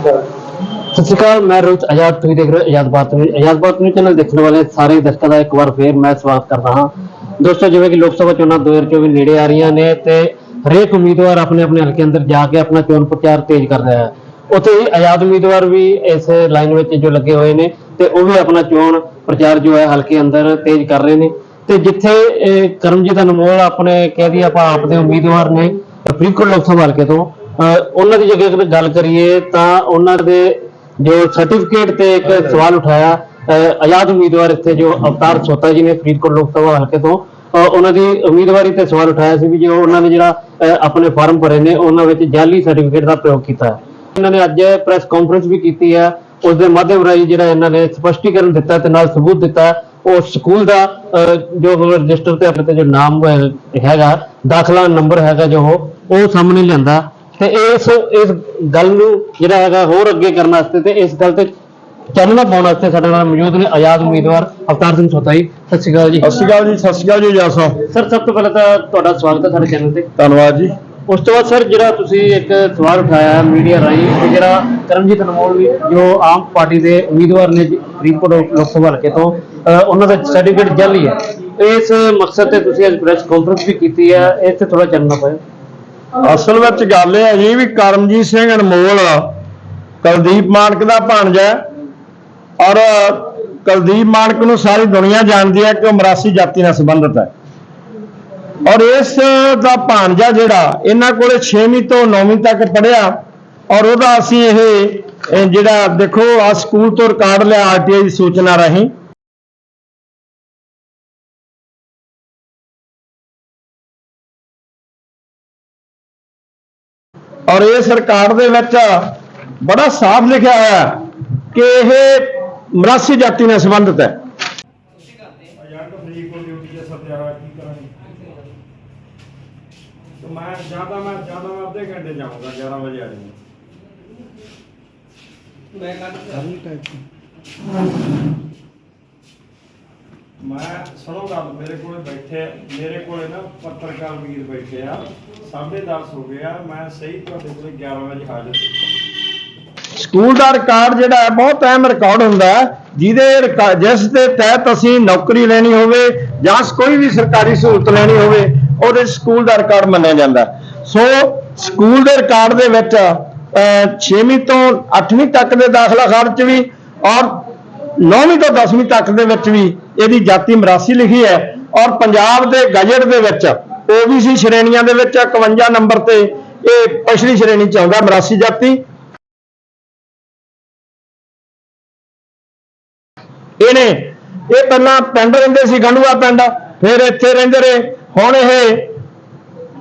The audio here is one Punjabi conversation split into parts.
ਸਤਿ ਸ਼੍ਰੀ ਅਕਾਲ, ਮੈਂ ਰੋਹਿਤ ਆਜ਼ਾਦ ਤੁਸੀਂ ਦੇਖ ਰਹੇ ਹੋ, Azad Bharat news. Azad Bharat news channel ਦੇਖਣ ਵਾਲੇ ਸਾਰੇ ਦਰਸ਼ਕਾਂ ਦਾ ਇੱਕ ਵਾਰ ਫੇਰ ਮੈਂ ਸਵਾਗਤ ਕਰਦਾ ਹਾਂ। ਦੋਸਤੋ, ਜਿਵੇਂ ਕਿ ਲੋਕ ਸਭਾ ਚੋਣਾਂ 2024 ਨੇੜੇ ਆ ਰਹੀਆਂ ਨੇ ਤੇ ਹਰੇਕ ਉਮੀਦਵਾਰ ਆਪਣੇ ਆਪਣੇ ਹਲਕੇ ਅੰਦਰ ਜਾ ਕੇ ਆਪਣਾ ਚੋਣ ਪ੍ਰਚਾਰ ਤੇਜ਼ ਕਰ ਰਿਹਾ ਹੈ। ਉੱਥੇ ਹੀ ਆਜ਼ਾਦ ਉਮੀਦਵਾਰ ਵੀ ਇਸ ਲਾਈਨ ਵਿੱਚ ਜੋ ਲੱਗੇ ਹੋਏ ਨੇ ਤੇ ਉਹ ਵੀ ਆਪਣਾ ਚੋਣ ਪ੍ਰਚਾਰ ਜੋ ਹੈ ਹਲਕੇ ਅੰਦਰ ਤੇਜ਼ ਕਰ ਰਹੇ ਨੇ। ਤੇ ਜਿੱਥੇ ਕਰਮਜੀਤ ਅਨਮੋਲ ਆਪਣੇ ਕਹਿ ਦਈਏ ਆਪਾਂ ਆਪ ਦੇ ਉਮੀਦਵਾਰ ਨੇ, ਫਰੀਦਕੋਟ ਲੋਕ ਸਭਾ ਹਲਕੇ ਤੋਂ ਉਹਨਾਂ ਦੀ ਜਗ੍ਹਾ ਅਗਰ ਗੱਲ ਕਰੀਏ ਤਾਂ ਉਹਨਾਂ ਦੇ ਜੋ ਸਰਟੀਫਿਕੇਟ ਤੇ ਇੱਕ ਸਵਾਲ ਉਠਾਇਆ ਆਜ਼ਾਦ ਉਮੀਦਵਾਰ ਇੱਥੇ ਜੋ ਅਵਤਾਰ ਸੋਤਾ ਜੀ ਨੇ ਫਰੀਦਕੋਟ ਲੋਕ ਸਭਾ ਹਲਕੇ ਤੋਂ ਉਹਨਾਂ ਦੀ ਉਮੀਦਵਾਰੀ ਤੇ ਸਵਾਲ ਉਠਾਇਆ ਸੀ ਵੀ ਜੋ ਉਹਨਾਂ ਨੇ ਜਿਹੜਾ ਆਪਣੇ ਫਾਰਮ ਭਰੇ ਨੇ ਉਹਨਾਂ ਵਿੱਚ ਜਾਲੀ ਸਰਟੀਫਿਕੇਟ ਦਾ ਪ੍ਰਯੋਗ ਕੀਤਾ ਹੈ। ਇਹਨਾਂ ਨੇ ਅੱਜ ਪ੍ਰੈਸ ਕਾਨਫਰੰਸ ਵੀ ਕੀਤੀ ਹੈ ਉਸ ਦੇ ਮਾਧਿਅਮ ਰਾਹੀਂ ਜਿਹੜਾ ਇਹਨਾਂ ਨੇ ਸਪਸ਼ਟੀਕਰਨ ਦਿੱਤਾ ਤੇ ਨਾਲ ਸਬੂਤ ਦਿੱਤਾ ਉਹ ਸਕੂਲ ਦਾ ਜੋ ਰਜਿਸਟਰ ਤੇ ਆਪਣੇ ਤੇ ਜੋ ਨਾਮ ਹੈਗਾ ਦਾਖਲਾ ਨੰਬਰ ਹੈਗਾ ਜੋ ਉਹ ਸਾਹਮਣੇ ਲਿਆਂਦਾ। ਤੇ ਇਸ ਇਸ ਗੱਲ ਨੂੰ ਜਿਹੜਾ ਹੈਗਾ ਹੋਰ ਅੱਗੇ ਕਰਨ ਵਾਸਤੇ ਤੇ ਇਸ ਗੱਲ ਤੇ ਚਾਨਣਾ ਪਾਉਣ ਵਾਸਤੇ ਸਾਡੇ ਨਾਲ ਮੌਜੂਦ ਨੇ ਆਜ਼ਾਦ ਉਮੀਦਵਾਰ ਅਵਤਾਰ ਸਿੰਘ ਸੋਤਾ ਜੀ ਸਤਿ ਸ਼੍ਰੀ ਅਕਾਲ ਜੀ। ਸਤਿ ਸ਼੍ਰੀ ਅਕਾਲ ਜੀ ਸਤਿ ਸ਼੍ਰੀ ਅਕਾਲ ਜੀ ਜਸ ਸਾਹਿਬ ਸਰ ਸਭ ਤੋਂ ਪਹਿਲਾਂ ਤਾਂ ਤੁਹਾਡਾ ਸਵਾਗਤ ਹੈ ਸਾਡੇ ਚੈਨਲ ਤੇ। ਧੰਨਵਾਦ ਜੀ। ਉਸ ਤੋਂ ਬਾਅਦ ਸਰ ਜਿਹੜਾ ਤੁਸੀਂ ਇੱਕ ਸਵਾਲ ਉਠਾਇਆ ਮੀਡੀਆ ਰਾਹੀਂ ਕਿ ਜਿਹੜਾ ਕਰਮਜੀਤ ਅਨਮੋਲ ਵੀ ਜੋ ਆਮ ਪਾਰਟੀ ਦੇ ਉਮੀਦਵਾਰ ਨੇ ਫਰੀਦਕੋਟ ਲੋਕ ਸਭਾ ਹਲਕੇ ਤੋਂ ਉਹਨਾਂ ਦਾ ਸਰਟੀਫਿਕੇਟ ਜਾਲੀ ਹੈ। ਇਸ ਮਕਸਦ ਤੇ ਤੁਸੀਂ ਅੱਜ ਪ੍ਰੈਸ ਕਾਨਫਰੰਸ ਵੀ ਕੀਤੀ ਹੈ ਤੇ ਥੋੜਾ ਚੱਲਣਾ ਪਏ ਅਸਲ ਵਿੱਚ ਗੱਲ ਇਹ ਹੈ ਜੀ ਵੀ ਕਰਮਜੀਤ ਸਿੰਘ ਅਨਮੋਲ, ਕੁਲਦੀਪ ਮਾਨਕ ਦਾ ਭਾਣਜਾ ਔਰ ਕੁਲਦੀਪ ਮਾਨਕ ਨੂੰ ਸਾਰੀ ਦੁਨੀਆ ਜਾਣਦੀ ਹੈ ਕਿ ਉਹ ਮਰਾਸੀ ਜਾਤੀ ਨਾਲ ਸੰਬੰਧਿਤ ਹੈ। ਔਰ ਇਸ ਦਾ ਭਾਣਜਾ ਜਿਹੜਾ, ਇਹਨਾਂ ਕੋਲੇ 6ਵੀਂ ਤੋਂ 9ਵੀਂ ਤੱਕ ਪੜ੍ਹਿਆ ਔਰ ਉਹਦਾ ਅਸੀਂ ਇਹ ਜਿਹੜਾ ਦੇਖੋ ਆ ਸਕੂਲ ਤੋਂ ਰਿਕਾਰਡ ਲਿਆ ਆਰਟੀਆਈ ਦੀ ਸੂਚਨਾ ਰਾਹੀਂ। ਔਰ ਇਸ ਰਿਕਾਰਡ ਦੇ ਵਿੱਚ ਬੜਾ ਸਾਫ਼ ਲਿਖਿਆ ਹੋਇਆ ਹੈ ਕਿ ਇਹ ਮਰਾਸੀ ਜਾਤੀ ਨਾਲ ਸੰਬੰਧਿਤ ਹੈ। ਏਜੰਟ ਫਰੀਦਕੋਟ ਡਿਊਟੀ ਸੱਦਿਆ ਹੋਇਆ ਕੀ ਕਰਾਂਗੇ ਤੇ ਮੈਂ ਜ਼ਿਆਦਾ ਮੈਂ ਜ਼ਿਆਦਾ ਮੈਂ ਅੱਧੇ ਘੰਟੇ ਜਾਊਂਗਾ 11 ਵਜੇ ਆ ਜਾਊਂਗਾ। ਮੈਂ ਸੁਣੋ ਗੱਲ, ਮੇਰੇ ਕੋਲੇ ਬੈਠੇ, ਮੇਰੇ ਕੋਲੇ ਨਾ ਪੱਤਰਕਾਰ ਵੀਰ ਬੈਠੇ ਆ। 10:30 ਹੋ ਗਿਆ ਮੈਂ ਸਹੀ ਤੁਹਾਡੇ ਕੋਲੇ 11 ਵਜੇ ਹਾਜ਼ਰ ਸਕੂਲ ਦਾ ਰਿਕਾਰਡ ਜਿਹੜਾ ਹੈ, ਬਹੁਤ ਅਹਿਮ ਰਿਕਾਰਡ ਹੁੰਦਾ ਹੈ। ਜਿਹਦੇ ਜਿਸ ਦੇ ਤਹਿਤ ਅਸੀਂ ਨੌਕਰੀ ਲੈਣੀ ਹੋਵੇ ਜਾਂ ਕੋਈ ਵੀ ਸਰਕਾਰੀ ਸਹੂਲਤ ਲੈਣੀ ਹੋਵੇ, ਉਹਦੇ ਸਕੂਲ ਦਾ ਰਿਕਾਰਡ ਮੰਨਿਆ ਜਾਂਦਾ ਸੋ, ਸਕੂਲ ਦੇ ਰਿਕਾਰਡ ਦੇ ਵਿੱਚ 6ਵੀਂ ਤੋਂ 8ਵੀਂ ਤੱਕ ਦੇ ਦਾਖਲਾ ਖਾਰਜ 'ਚ ਵੀ ਔਰ 9ਵੀਂ ਤੋਂ 10ਵੀਂ ਤੱਕ ਦੇ ਵਿੱਚ ਵੀ ਇਹਦੀ ਜਾਤੀ ਮਰਾਸੀ ਲਿਖੀ ਹੈ ਔਰ ਪੰਜਾਬ ਦੇ ਗਜਟ ਦੇ ਵਿੱਚ OBC ਸ਼੍ਰੇਣੀਆਂ ਦੇ ਵਿੱਚ 51 ਨੰਬਰ ਤੇ ਇਹ ਪਛੜੀ ਸ਼੍ਰੇਣੀ ਚ ਆਉਂਦਾ ਮਰਾਸੀ ਜਾਤੀ। ਇਹਨੇ ਇਹ ਪਹਿਲਾਂ ਪਿੰਡ ਰਹਿੰਦੇ ਸੀ, ਗੰਡੂਆ ਪਿੰਡ, ਫਿਰ ਇੱਥੇ ਰਹਿੰਦੇ ਰਹੇ। ਹੁਣ ਇਹ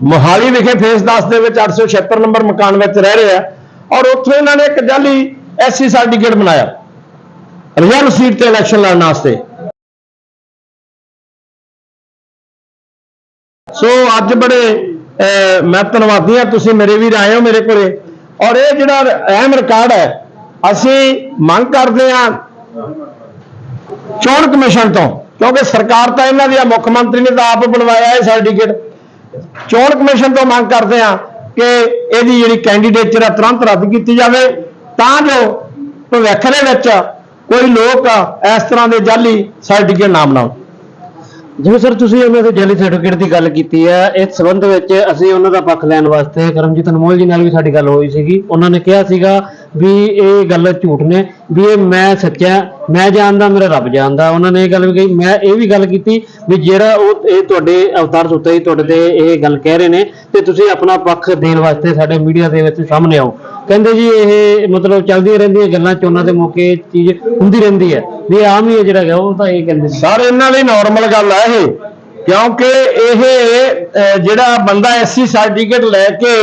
ਮੋਹਾਲੀ ਵਿਖੇ ਫੇਸ 10 ਦੇ ਵਿੱਚ 876 ਨੰਬਰ ਮਕਾਨ ਵਿੱਚ ਰਹਿ ਰਹੇ ਆ ਔਰ ਉੱਥੋਂ ਇਹਨਾਂ ਨੇ ਇੱਕ ਜਾਲੀ ਐਸਸੀ ਸਰਟੀਫਿਕੇਟ ਬਣਾਇਆ। ਰਿਜ਼ਰਵ ਸੀਟ ਤੇ ਇਲੈਕਸ਼ਨ ਲੜਨ ਵਾਸਤੇ। ਸੋ ਅੱਜ ਬੜੇ ਅਹ, ਮੈਂ ਧੰਨਵਾਦੀ ਹਾਂ ਤੁਸੀਂ ਮੇਰੇ ਵੀ ਆਏ ਹੋ ਮੇਰੇ ਕੋਲੇ। ਔਰ ਇਹ ਜਿਹੜਾ ਅਹਿਮ ਰਿਕਾਰਡ ਹੈ ਅਸੀਂ ਮੰਗ ਕਰਦੇ ਹਾਂ ਚੋਣ ਕਮਿਸ਼ਨ ਤੋਂ ਕਿਉਂਕਿ ਸਰਕਾਰ ਤਾਂ ਇਹਨਾਂ ਦੀ ਆ ਮੁੱਖ ਮੰਤਰੀ ਨੇ ਤਾਂ ਆਪ ਬਣਵਾਇਆ ਹੈ ਸਰਟੀਫਿਕੇਟ ਚੋਣ ਕਮਿਸ਼ਨ ਤੋਂ ਮੰਗ ਕਰਦੇ ਹਾਂ ਕਿ ਇਹਦੀ ਜਿਹੜੀ ਕੈਂਡੀਡੇਟਰ ਹੈ ਤੁਰੰਤ ਰੱਦ ਕੀਤੀ ਜਾਵੇ। ਤਾਂ ਜੋ ਭਵਿੱਖ ਦੇ ਵਿੱਚ ਕੋਈ ਲੋਕ ਇਸ ਤਰ੍ਹਾਂ ਦੇ ਜਾਲੀ ਸਰਟੀਫਿਕੇਟ ਨਾ ਬਣਾਉਣ। ਜਿਵੇਂ ਸਰ ਤੁਸੀਂ ਉਹਨਾਂ ਦੇ ਜਾਲੀ ਸਰਟੀਫਿਕੇਟ ਦੀ ਗੱਲ ਕੀਤੀ ਹੈ, ਇਸ ਸੰਬੰਧ ਵਿੱਚ ਅਸੀਂ ਉਹਨਾਂ ਦਾ ਪੱਖ ਲੈਣ ਵਾਸਤੇ ਕਰਮਜੀਤ ਅਨਮੋਲ ਜੀ ਨਾਲ ਵੀ ਸਾਡੀ ਗੱਲ ਹੋਈ ਸੀਗੀ। ਉਹਨਾਂ ਨੇ ਕਿਹਾ ਸੀਗਾ ਵੀ ਇਹ ਗੱਲ ਝੂਠ ਨੇ, ਵੀ ਇਹ ਮੈਂ ਸੱਚਾ ਮੈਂ ਜਾਣਦਾ, ਮੇਰਾ ਰੱਬ ਜਾਣਦਾ। ਉਹਨਾਂ ਨੇ ਇਹ ਗੱਲ ਵੀ ਕਹੀ, ਮੈਂ ਇਹ ਵੀ ਗੱਲ ਕੀਤੀ ਵੀ ਜਿਹੜਾ ਉਹ ਇਹ ਤੁਹਾਡੇ ਅਵਤਾਰ ਸੁੱਤਾ ਜੀ, ਤੁਹਾਡੇ ਤੇ ਇਹ ਗੱਲ ਕਹਿ ਰਹੇ ਨੇ, ਤੇ ਤੁਸੀਂ ਆਪਣਾ ਪੱਖ ਦੇਣ ਵਾਸਤੇ ਸਾਡੇ ਮੀਡੀਆ ਦੇ ਵਿੱਚ ਸਾਹਮਣੇ ਆਓ। ਕਹਿੰਦੇ ਜੀ ਇਹ ਮਤਲਬ ਚੱਲਦੀਆਂ ਰਹਿੰਦੀਆਂ ਗੱਲਾਂ ਚੋਣਾਂ ਦੇ ਮੌਕੇ ਚੀਜ਼ ਹੁੰਦੀ ਰਹਿੰਦੀ ਹੈ। ਵੀ ਆਮ ਹੀ ਹੈ ਜਿਹੜਾ ਹੈਗਾ ਉਹ ਤਾਂ ਇਹ ਕਹਿੰਦੇ ਸੀ ਸਰ ਇਹਨਾਂ ਲਈ ਨਾਰਮਲ ਗੱਲ ਹੈ ਇਹ। ਕਿਉਂਕਿ ਇਹ ਅਹ, ਜਿਹੜਾ ਬੰਦਾ ਐਸਸੀ ਸਰਟੀਫਿਕੇਟ ਲੈ ਕੇ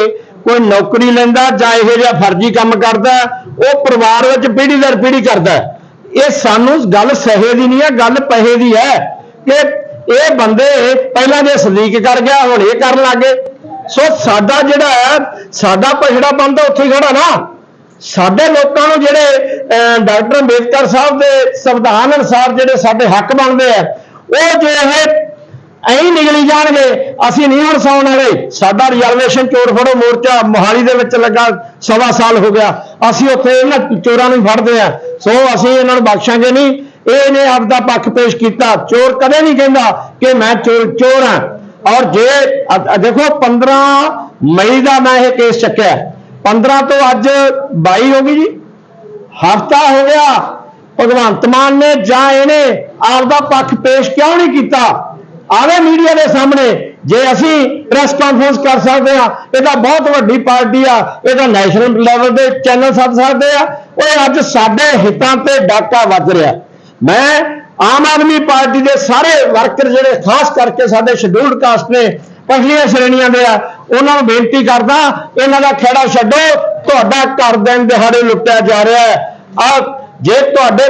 ਕੋਈ ਨੌਕਰੀ ਲੈਂਦਾ ਜਾਂ ਇਹੋ ਜਿਹਾ ਫਰਜ਼ੀ ਕੰਮ ਕਰਦਾ ਉਹ ਪਰਿਵਾਰ ਵਿੱਚ ਪੀੜ੍ਹੀ ਦਰ ਪੀੜ੍ਹੀ ਕਰਦਾ ਇਹ ਸਾਨੂੰ ਗੱਲ ਸਹੇ ਦੀ ਨਹੀਂ ਹੈ ਗੱਲ ਪਹੇ ਦੀ ਹੈ ਕਿ ਇਹ ਬੰਦੇ ਪਹਿਲਾਂ ਦੇ ਸਲੀਕ ਕਰ ਗਿਆ ਹੁਣ ਇਹ ਕਰਨ ਲੱਗੇ ਸੋ ਸਾਡਾ ਜਿਹੜਾ ਹੈ, ਸਾਡਾ ਪਛੜਾ ਬੰਦਾ ਉੱਥੇ ਹੀ ਖੜਾ ਨਾ। ਸਾਡੇ ਲੋਕਾਂ ਨੂੰ ਜਿਹੜੇ ਡਾਕਟਰ ਅੰਬੇਦਕਰ ਸਾਹਿਬ ਦੇ ਸੰਵਿਧਾਨ ਅਨੁਸਾਰ ਜਿਹੜੇ ਸਾਡੇ ਹੱਕ ਬਣਦੇ ਆ, ਉਹ ਜੇ ਇਹ ਐਂ ਨਿਕਲੀ ਜਾਣਗੇ, ਅਸੀਂ ਨਹੀਂ ਹੁਣ ਸੌਣ ਵਾਲੇ। ਸਾਡਾ ਰਿਜ਼ਰਵੇਸ਼ਨ ਚੋਰ ਫੜੋ, ਮੋਰਚਾ ਮੋਹਾਲੀ ਦੇ ਵਿੱਚ ਲੱਗਾ ਸਵਾ ਸਾਲ ਹੋ ਗਿਆ। ਅਸੀਂ ਉੱਥੇ ਇਹਨਾਂ ਚੋਰਾਂ ਨੂੰ ਫੜਦੇ ਆ। ਸੋ ਅਸੀਂ ਇਹਨਾਂ ਨੂੰ ਬਖਸ਼ਾਂਗੇ ਨਹੀਂ। ਇਹਨੇ ਆਪਦਾ ਪੱਖ ਪੇਸ਼ ਕੀਤਾ। ਚੋਰ ਕਦੇ ਨਹੀਂ ਕਹਿੰਦਾ ਕਿ ਮੈਂ ਚੋਰ ਚੋਰ ਹਾਂ। ਔਰ ਜੇ ਦੇਖੋ 15 ਮਈ ਦਾ ਮੈਂ ਇਹ ਕੇਸ ਚੱਕਿਆ। 15 ਤੋਂ ਅੱਜ 22 ਹੋ ਗਈ ਜੀ। ਹਫਤਾ ਹੋ ਗਿਆ। ਭਗਵੰਤ ਮਾਨ ਨੇ ਜਾਂ ਇਹਨੇ ਆਪਦਾ ਪੱਖ ਪੇਸ਼ ਕਿਉਂ ਨਹੀਂ ਕੀਤਾ? ਆਵੇ ਮੀਡੀਆ ਦੇ ਸਾਹਮਣੇ, ਜੇ ਅਸੀਂ ਪ੍ਰੈਸ ਕਾਨਫਰੰਸ ਕਰ ਸਕਦੇ ਆ ਇਹ ਤਾਂ ਬਹੁਤ ਵੱਡੀ ਪਾਰਟੀ ਆ ਇਹ ਤਾਂ ਨੈਸ਼ਨਲ ਲੈਵਲ ਦੇ ਚੈਨਲ ਸੱਦ ਸਕਦੇ ਆ। ਉਹ ਅੱਜ ਸਾਡੇ ਹਿੱਤਾਂ ਤੇ ਡਾਕਾ ਵੱਜ ਰਿਹਾ। ਮੈਂ ਆਮ ਆਦਮੀ ਪਾਰਟੀ ਦੇ ਸਾਰੇ ਵਰਕਰ ਜਿਹੜੇ ਖਾਸ ਕਰਕੇ ਸਾਡੇ ਸ਼ਡਿਊਲਡ ਕਾਸਟ ਨੇ, ਪਹਿਲੀਆਂ ਸ਼੍ਰੇਣੀਆਂ ਦੇ ਆ, ਉਹਨਾਂ ਨੂੰ ਬੇਨਤੀ ਕਰਦਾ, ਇਹਨਾਂ ਦਾ ਖੇੜਾ ਛੱਡੋ, ਤੁਹਾਡਾ ਘਰ ਦਿਨ ਦਿਹਾੜੇ ਲੁੱਟਿਆ ਜਾ ਰਿਹਾ ਹੈ। ਆ, ਜੇ ਤੁਹਾਡੇ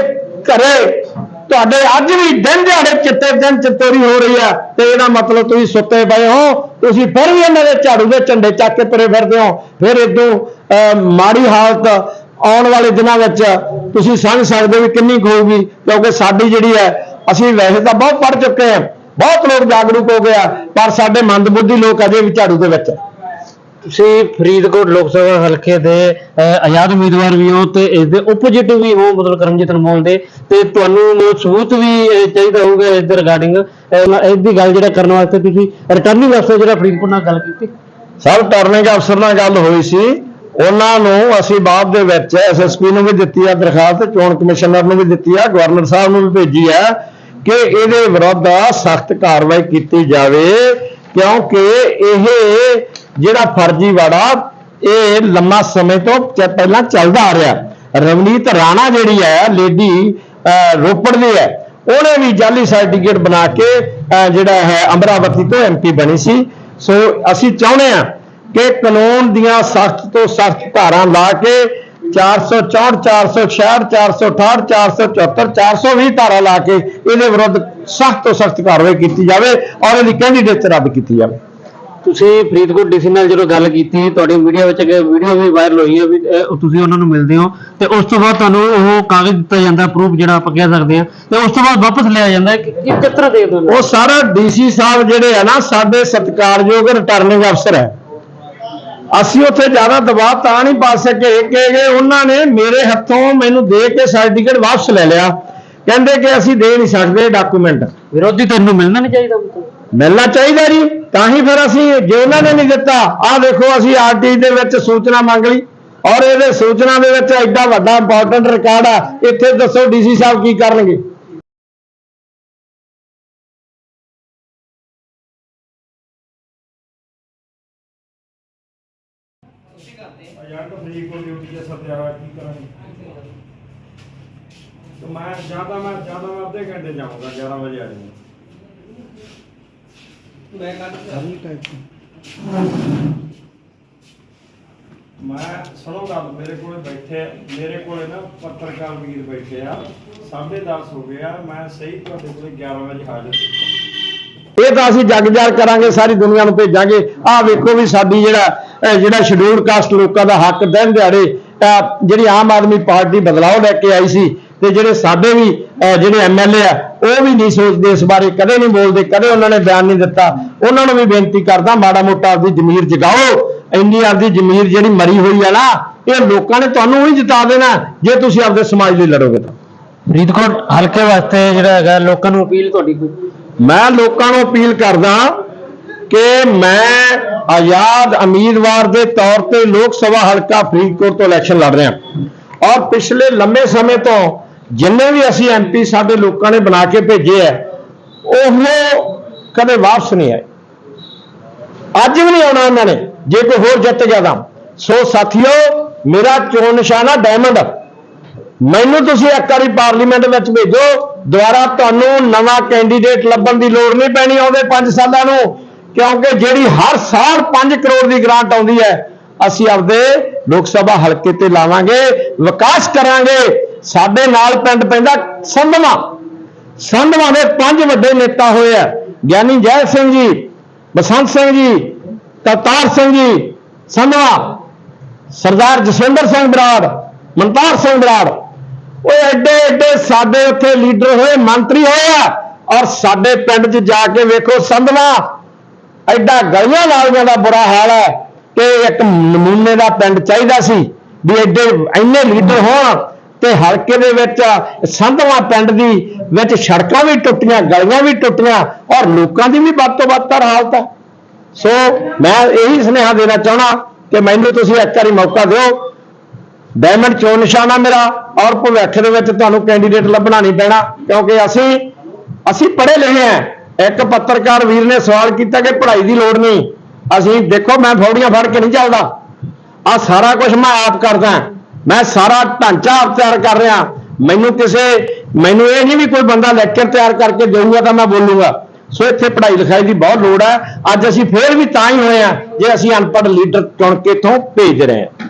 ਘਰੇ, ਤੁਹਾਡੇ ਅੱਜ ਵੀ ਦਿਨ ਦਿਹਾੜੇ ਚਿੱਟੇ ਦਿਨ ਚਿੱਤੋਰੀ ਹੋ ਰਹੀ ਆ ਤੇ ਇਹਦਾ ਮਤਲਬ ਤੁਸੀਂ ਸੁੱਤੇ ਪਏ ਹੋ, ਤੁਸੀਂ ਫਿਰ ਵੀ ਇਹਨਾਂ ਦੇ ਝਾੜੂ ਦੇ ਝੰਡੇ ਚੱਕ ਕੇ ਤੁਰੇ ਫਿਰਦੇ ਹੋ। ਫਿਰ ਇਦੋਂ ਮਾੜੀ ਹਾਲਤ ਆਉਣ ਵਾਲੇ ਦਿਨਾਂ ਵਿੱਚ ਤੁਸੀਂ ਸਮਝ ਸਕਦੇ ਹੋ ਵੀ ਕਿੰਨੀ ਕੁ ਹੋਊਗੀ ਕਿਉਂਕਿ ਸਾਡੀ ਜਿਹੜੀ ਹੈ ਅਸੀਂ ਵੈਸੇ ਤਾਂ ਬਹੁਤ ਪੜ ਚੁੱਕੇ ਹਾਂ ਬਹੁਤ ਲੋਕ ਜਾਗਰੂਕ ਹੋ ਗਿਆ ਪਰ ਸਾਡੇ ਮੰਦਬੁੱਧੀ ਲੋਕ ਅਜੇ ਵੀ ਝਾੜੂ ਦੇ ਵਿੱਚ। ਤੁਸੀਂ ਫਰੀਦਕੋਟ ਲੋਕ ਸਭਾ ਹਲਕੇ ਦੇ ਆਜ਼ਾਦ ਉਮੀਦਵਾਰ ਵੀ ਹੋ ਤੇ ਇਸ ਦੇ ਆਪੋਜੀਟ ਵੀ ਹੋ ਮਤਲਬ ਕਰਮਜੀਤ ਅਨਮੋਲ ਦੇ ਤੇ ਤੁਹਾਨੂੰ ਸਬੂਤ ਵੀ ਚਾਹੀਦਾ ਹੋਊਗਾ ਇਸ ਦੇ ਰਿਗਾਰਡਿੰਗ ਇਸ ਦੀ ਗੱਲ ਜਿਹੜਾ ਕਰਨ ਵਾਸਤੇ ਤੁਸੀਂ ਰਿਟਰਨਿੰਗ ਅਫਸਰ ਜਿਹੜਾ ਫਰੀਦਕੋਟ ਨਾਲ ਗੱਲ ਕੀਤੀ ਸਭ ਟਰਨਿੰਗ ਅਫਸਰ ਨਾਲ ਗੱਲ ਹੋਈ ਸੀ ਉਹਨਾਂ ਨੂੰ ਅਸੀਂ ਬਾਅਦ ਦੇ ਵਿੱਚ ਐਸਐਸਪੀ ਨੂੰ ਵੀ ਦਿੱਤੀ ਆ ਦਰਖਾਸਤ, ਚੋਣ ਕਮਿਸ਼ਨਰ ਨੂੰ ਵੀ ਦਿੱਤੀ ਆ, ਗਵਰਨਰ ਸਾਹਿਬ ਨੂੰ ਵੀ ਭੇਜੀ ਆ ਕਿ ਇਹਦੇ ਵਿਰੁੱਧ ਸਖਤ ਕਾਰਵਾਈ ਕੀਤੀ ਜਾਵੇ, ਕਿਉਂਕਿ ਇਹ ਜਿਹੜਾ ਫਰਜ਼ੀਵਾੜਾ ਇਹ ਲੰਮਾ ਸਮੇਂ ਤੋਂ ਪਹਿਲਾਂ ਚੱਲਦਾ ਆ ਰਿਹਾ। ਰਵਨੀਤ ਰਾਣਾ ਜਿਹੜੀ ਹੈ ਲੇਡੀ ਰੋਪੜ ਦੀ ਹੈ ਉਹਨੇ ਵੀ ਜਾਲੀ ਸਰਟੀਫਿਕੇਟ ਬਣਾ ਕੇ ਜਿਹੜਾ ਹੈ ਅਮਰਾਵਤੀ ਤੋਂ ਐਮਪੀ ਬਣੀ ਸੀ। ਸੋ ਅਸੀਂ ਚਾਹੁੰਦੇ ਹਾਂ ਕਿ ਕਾਨੂੰਨ ਦੀਆਂ ਸਖਤ ਤੋਂ ਸਖਤ ਧਾਰਾਂ ਲਾ ਕੇ 464 466 468 474 420 ਧਾਰਾ ਲਾ ਕੇ ਇਹਦੇ ਵਿਰੁੱਧ ਸਖਤ ਤੋਂ ਸਖਤ ਕਾਰਵਾਈ ਕੀਤੀ ਜਾਵੇ ਔਰ ਇਹਦੀ ਕੈਂਡੀਡੇਟ ਰੱਦ ਕੀਤੀ ਜਾਵੇ। ਤੁਸੀਂ ਫਰੀਦਕੋਟ ਡੀਸੀ ਨਾਲ ਜਦੋਂ ਗੱਲ ਕੀਤੀ ਤੁਹਾਡੀ ਮੀਡੀਆ ਵਿੱਚ ਵੀਡੀਓ ਵੀ ਵਾਇਰਲ ਹੋਈ ਹੈ ਵੀ ਤੁਸੀਂ ਉਹਨਾਂ ਨੂੰ ਮਿਲਦੇ ਹੋ ਤੇ ਉਸ ਤੋਂ ਬਾਅਦ ਤੁਹਾਨੂੰ ਉਹ ਕਾਗਜ਼ ਦਿੱਤਾ ਜਾਂਦਾ ਪ੍ਰੂਫ ਜਿਹੜਾ ਆਪਾਂ ਕਹਿ ਸਕਦੇ ਹਾਂ ਤੇ ਉਸ ਤੋਂ ਬਾਅਦ ਵਾਪਸ ਲਿਆ ਜਾਂਦਾ ਕਿ ਤਰ੍ਹਾਂ ਦੇ ਦੋ ਉਹ ਸਾਰਾ ਡੀਸੀ ਸਾਹਿਬ ਜਿਹੜੇ ਆ ਨਾ ਸਾਡੇ ਸਤਿਕਾਰਯੋਗ ਰਿਟਰਨਿੰਗ ਅਫਸਰ ਹੈ। ਅਸੀਂ ਉੱਥੇ ਜ਼ਿਆਦਾ ਦਬਾਅ ਤਾਂ ਨਹੀਂ ਪਾ ਸਕੇ ਕਿ ਉਹਨਾਂ ਨੇ ਮੇਰੇ ਹੱਥੋਂ ਮੈਨੂੰ ਦੇ ਕੇ ਸਰਟੀਫਿਕੇਟ ਵਾਪਸ ਲੈ ਲਿਆ। ਕਹਿੰਦੇ ਕਿ ਅਸੀਂ ਦੇ ਨਹੀਂ ਸਕਦੇ ਡਾਕੂਮੈਂਟ ਵਿਰੋਧੀ ਤੁਹਾਨੂੰ ਮਿਲਣਾ ਨਹੀਂ ਚਾਹੀਦਾ ਮਿਲਣਾ ਚਾਹੀਦਾ ਜੀ। ਤਾਂ ਹੀ ਫਿਰ ਅਸੀਂ ਜੇ ਉਹਨਾਂ ਨੇ ਨਹੀਂ ਦਿੱਤਾ ਆਹ ਦੇਖੋ ਅਸੀਂ ਆਰਟੀ ਦੇ ਵਿੱਚ ਸੂਚਨਾ ਮੰਗ ਲਈ। ਔਰ ਇਹਦੇ ਸੂਚਨਾ ਦੇ ਵਿੱਚ ਐਡਾ ਵੱਡਾ ਇੰਪੋਰਟੈਂਟ ਰਿਕਾਰਡ ਆ। ਇੱਥੇ ਦੱਸੋ ਡੀਸੀ ਸਾਹਿਬ ਕੀ ਕਰਨਗੇ। ਏਜੰਟ ਫਰੀਦਕੋਟ ਡਿਊਟੀ ਤੇ ਸੱਦਿਆ ਹੋਇਆ ਕੀ ਕਰਾਂਗੇ? ਤੇ ਮੈਂ ਜ਼ਿਆਦਾ ਮੈਂ ਜ਼ਿਆਦਾ ਮੈਂ ਅੱਧੇ ਘੰਟੇ ਜਾਊਂਗਾ 11 ਵਜੇ ਆ ਜਾਊਂਗਾ। ਮੈਂ ਸੁਣੋ ਗੱਲ ਮੇਰੇ ਕੋਲੇ ਬੈਠੇ ਮੇਰੇ ਕੋਲੇ ਨਾ ਪੱਤਰਕਾਰ ਵੀਰ ਬੈਠੇ ਆ 10:30 ਹੋ ਗਿਆ ਮੈਂ ਸਹੀ ਤੁਹਾਡੇ ਕੋਲੇ 11 ਵਜੇ ਹਾਜ਼ਰ ਇਹ ਤਾਂ ਅਸੀਂ ਜਗ ਜਾਰ ਕਰਾਂਗੇ ਸਾਰੀ ਦੁਨੀਆ ਨੂੰ ਭੇਜਾਂਗੇ। ਆਹ ਵੇਖੋ ਵੀ ਸਾਡੀ ਜਿਹੜਾ ਜਿਹੜਾ ਸ਼ਡਿਊਲਡ ਕਾਸਟ ਲੋਕਾਂ ਦਾ ਹੱਕ ਦਿਨ ਦਿਹਾੜੇ ਜਿਹੜੀ ਆਮ ਆਦਮੀ ਪਾਰਟੀ ਬਦਲਾਅ ਲੈ ਕੇ ਆਈ ਸੀ ਤੇ ਜਿਹੜੇ ਸਾਡੇ ਵੀ ਜਿਹੜੇ ਐਮਐਲਏ ਆ ਉਹ ਵੀ ਨਹੀਂ ਸੋਚਦੇ ਇਸ ਬਾਰੇ ਕਦੇ ਨਹੀਂ ਬੋਲਦੇ ਕਦੇ ਉਹਨਾਂ ਨੇ ਬਿਆਨ ਨਹੀਂ ਦਿੱਤਾ। ਉਹਨਾਂ ਨੂੰ ਵੀ ਬੇਨਤੀ ਕਰਦਾ ਮਾੜਾ ਮੋਟਾ ਆਪਦੀ ਜ਼ਮੀਰ ਜਗਾਓ। ਇੰਨੀ ਆਪਦੀ ਜ਼ਮੀਰ ਜਿਹੜੀ ਮਰੀ ਹੋਈ ਆ ਨਾ ਇਹ ਲੋਕਾਂ ਨੇ ਤੁਹਾਨੂੰ ਉਹੀ ਜਿਤਾ ਦੇਣਾ ਜੇ ਤੁਸੀਂ ਆਪਦੇ ਸਮਾਜ ਲਈ ਲੜੋਗੇ ਤਾਂ। ਫਰੀਦਕੋਟ ਹਲਕੇ ਵਾਸਤੇ ਜਿਹੜਾ ਹੈਗਾ ਲੋਕਾਂ ਨੂੰ ਅਪੀਲ ਤੁਹਾਡੀ ਕੋਈ? ਮੈਂ ਲੋਕਾਂ ਨੂੰ ਅਪੀਲ ਕਰਦਾ ਕਿ ਮੈਂ ਆਜ਼ਾਦ ਉਮੀਦਵਾਰ ਦੇ ਤੌਰ ਤੇ ਲੋਕ ਸਭਾ ਹਲਕਾ ਫਰੀਦਕੋਟ ਤੋਂ ਇਲੈਕਸ਼ਨ ਲੜ ਰਿਹਾ। ਔਰ ਪਿਛਲੇ ਲੰਮੇ ਸਮੇਂ ਤੋਂ ਜਿੰਨੇ ਵੀ ਅਸੀਂ ਐਮਪੀ ਸਾਡੇ ਲੋਕਾਂ ਨੇ ਬਣਾ ਕੇ ਭੇਜੇ ਆ ਉਹ ਕਦੇ ਵਾਪਸ ਨਹੀਂ ਆਏ। ਅੱਜ ਵੀ ਨਹੀਂ ਆਉਣਾ ਉਹਨਾਂ ਨੇ, ਜੇ ਕੋਈ ਹੋਰ ਜਿੱਤ ਜਾਦਾ ਸੋ ਸਾਥੀਓ, ਮੇਰਾ ਚੋਣ ਨਿਸ਼ਾਨਾ ਡਾਇਮੰਡ ਮੈਨੂੰ ਤੁਸੀਂ ਇੱਕ ਵਾਰੀ ਪਾਰਲੀਮੈਂਟ ਵਿੱਚ ਭੇਜੋ, ਦੁਬਾਰਾ ਤੁਹਾਨੂੰ ਨਵਾਂ ਕੈਂਡੀਡੇਟ ਲੱਭਣ ਦੀ ਲੋੜ ਨਹੀਂ ਪੈਣੀ ਆਉਂਦੇ 5 ਸਾਲਾਂ ਨੂੰ। ਕਿਉਂਕਿ ਜਿਹੜੀ ਹਰ ਸਾਲ 5 ਕਰੋੜ ਦੀ ਗ੍ਰਾਂਟ ਆਉਂਦੀ ਹੈ, ਅਸੀਂ ਆਪਦੇ ਲੋਕ ਸਭਾ ਹਲਕੇ ਤੇ ਲਾਵਾਂਗੇ, ਵਿਕਾਸ ਕਰਾਂਗੇ। ਸਾਡੇ ਨਾਲ ਪਿੰਡ ਪੈਂਦਾ ਸੰਧਵਾ। ਸੰਧਵਾ ਦੇ ਪੰਜ ਵੱਡੇ ਨੇਤਾ ਹੋਏ ਆ। ਗਿਆਨੀ ਜੈ ਸਿੰਘ ਜੀ, ਬਸੰਤ ਸਿੰਘ ਜੀ, ਕਰਤਾਰ ਸਿੰਘ ਜੀ, ਸੰਧਵਾ, ਸਰਦਾਰ ਜਸਵਿੰਦਰ ਸਿੰਘ ਬਰਾੜ, ਮਨਤਾਰ ਸਿੰਘ ਬਰਾੜ। ਉਹ ਐਡੇ ਐਡੇ ਸਾਡੇ ਉੱਥੇ ਲੀਡਰ ਹੋਏ, ਮੰਤਰੀ ਹੋਏ ਆ। ਔਰ ਸਾਡੇ ਪਿੰਡ 'ਚ ਜਾ ਕੇ ਵੇਖੋ ਸੰਧਵਾ ਐਡਾ ਗਲੀਆਂ ਨਾਲੀਆਂ ਦਾ ਬੁਰਾ ਹਾਲ ਹੈ ਕਿ ਇੱਕ ਨਮੂਨੇ ਦਾ ਪਿੰਡ ਚਾਹੀਦਾ ਸੀ ਵੀ ਐਡੇ ਇੰਨੇ ਲੀਡਰ ਹੋਣ ਤੇ ਹਲਕੇ ਦੇ ਵਿੱਚ ਸੰਧਵਾ ਪਿੰਡ ਦੀ ਵਿੱਚ ਸੜਕਾਂ ਵੀ ਟੁੱਟੀਆਂ, ਗਲੀਆਂ ਵੀ ਟੁੱਟੀਆਂ ਔਰ ਲੋਕਾਂ ਦੀ ਵੀ ਵੱਧ ਤੋਂ ਵੱਧ ਹਾਲਤ ਹੈ। ਸੋ ਮੈਂ ਇਹੀ ਸੁਨੇਹਾ ਦੇਣਾ ਚਾਹਣਾ ਕਿ ਮੈਨੂੰ ਤੁਸੀਂ ਇੱਕ ਵਾਰੀ ਮੌਕਾ ਦਿਓ। ਡਾਇਮੰਡ ਚੋਣ ਨਿਸ਼ਾਨਾ ਮੇਰਾ ਔਰ ਭਵਿੱਖ ਦੇ ਵਿੱਚ ਤੁਹਾਨੂੰ ਕੈਂਡੀਡੇਟ ਲੱਭਣਾ ਨਹੀਂ ਪੈਣਾ ਕਿਉਂਕਿ ਅਸੀਂ ਅਸੀਂ ਪੜ੍ਹੇ ਲਿਖੇ ਹਾਂ। ਇੱਕ ਪੱਤਰਕਾਰ ਵੀਰ ਨੇ ਸਵਾਲ ਕੀਤਾ ਕਿ ਪੜ੍ਹਾਈ ਦੀ ਲੋੜ ਨਹੀਂ। ਅਸੀਂ ਦੇਖੋ, ਮੈਂ ਫੌੜੀਆਂ ਫੜ ਕੇ ਨਹੀਂ ਚੱਲਦਾ। ਆ ਸਾਰਾ ਕੁਝ ਮੈਂ ਆਪ ਕਰਦਾ। ਮੈਂ ਸਾਰਾ ਢਾਂਚਾ ਆਪ ਤਿਆਰ ਕਰ ਰਿਹਾ। ਮੈਨੂੰ ਕਿਸੇ, ਮੈਨੂੰ ਇਹ ਨਹੀਂ ਵੀ ਕੋਈ ਬੰਦਾ ਲੈਕਚਰ ਤਿਆਰ ਕਰਕੇ ਦੇਊਗਾ ਤਾਂ ਮੈਂ ਬੋਲੂਗਾ। ਸੋ ਇੱਥੇ ਪੜ੍ਹਾਈ ਲਿਖਾਈ ਦੀ ਬਹੁਤ ਲੋੜ ਹੈ। ਅੱਜ ਅਸੀਂ ਫੇਰ ਵੀ ਤਾਂ ਹੀ ਹੋਏ ਆ ਜੇ ਅਸੀਂ ਅਨਪੜ੍ਹ ਲੀਡਰ ਚੁਣ ਕੇ ਇੱਥੋਂ ਭੇਜ ਰਹੇ ਹਾਂ।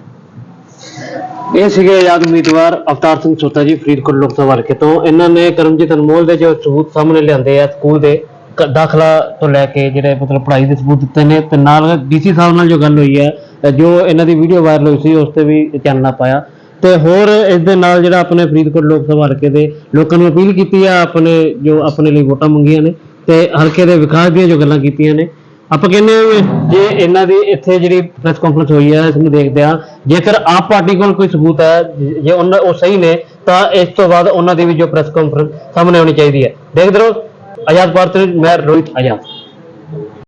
ਇਹ ਸੀਗੇ ਆਜ਼ਾਦ ਉਮੀਦਵਾਰ ਅਵਤਾਰ ਸਿੰਘ ਸੋਤਾ ਜੀ ਫਰੀਦਕੋਟ ਲੋਕ ਸਭਾ ਹਲਕੇ ਤੋਂ। ਇਹਨਾਂ ਨੇ ਕਰਮਜੀਤ ਅਨਮੋਲ ਦੇ ਜੋ ਸਬੂਤ ਸਾਹਮਣੇ ਲਿਆਂਦੇ ਆ ਸਕੂਲ ਦੇ ਕ- ਦਾਖਲਾ ਤੋਂ ਲੈ ਕੇ ਜਿਹੜੇ ਮਤਲਬ ਪੜ੍ਹਾਈ ਦੇ ਸਬੂਤ ਦਿੱਤੇ ਨੇ ਤੇ ਨਾਲ ਡੀਸੀ ਸਾਹਿਬ ਨਾਲ ਜੋ ਗੱਲ ਹੋਈ ਹੈ ਅ, ਜੋ ਇਹਨਾਂ ਦੀ ਵੀਡੀਓ ਵਾਇਰਲ ਹੋਈ ਸੀ ਉਸ ਤੇ ਵੀ ਚਾਨਣਾ ਪਾਇਆ। ਤੇ ਹੋਰ ਇਸ ਦੇ ਨਾਲ ਜਿਹੜਾ ਆਪਣੇ ਫਰੀਦਕੋਟ ਲੋਕ ਸਭਾ ਹਲਕੇ ਦੇ ਲੋਕਾਂ ਨੂੰ ਅਪੀਲ ਕੀਤੀ ਆ ਆਪਣੇ ਜੋ ਆਪਣੇ ਲਈ ਵੋਟਾਂ ਮੰਗੀਆਂ ਨੇ ਤੇ ਹਲਕੇ ਦੇ ਵਿਕਾਸ ਦੀਆਂ ਜੋ ਗੱਲਾਂ ਕੀਤੀਆਂ ਨੇ। ਆਪਾਂ ਕਹਿੰਦੇ ਹਾਂ ਵੀ ਜੇ ਇਹਨਾਂ ਦੀ ਇੱਥੇ ਜਿਹੜੀ ਪ੍ਰੈਸ ਕਾਨਫਰੰਸ ਹੋਈ ਹੈ ਇਸ ਨੂੰ ਦੇਖਦੇ ਹਾਂ। ਜੇਕਰ ਆਪ ਪਾਰਟੀ ਕੋਲ ਕੋਈ ਸਬੂਤ ਹੈ ਜ- ਜੇ ਉਹਨਾਂ ਉਹ ਸਹੀ ਨੇ ਤਾਂ ਇਸ ਤੋਂ ਬਾਅਦ ਉਹਨਾਂ ਦੀ ਵੀ ਜੋ ਪ੍ਰੈਸ ਕਾਨਫਰੰਸ ਸਾਹਮਣੇ ਆਉਣੀ ਚਾਹੀਦੀ ਹੈ। ਦੇਖਦੇ ਰਹੋ। ਆਜ਼ਾਦ ਭਾਰਤ ਨਿਊਜ਼, ਮੈਂ ਰੋਹਿਤ ਆਜ਼ਾਦ।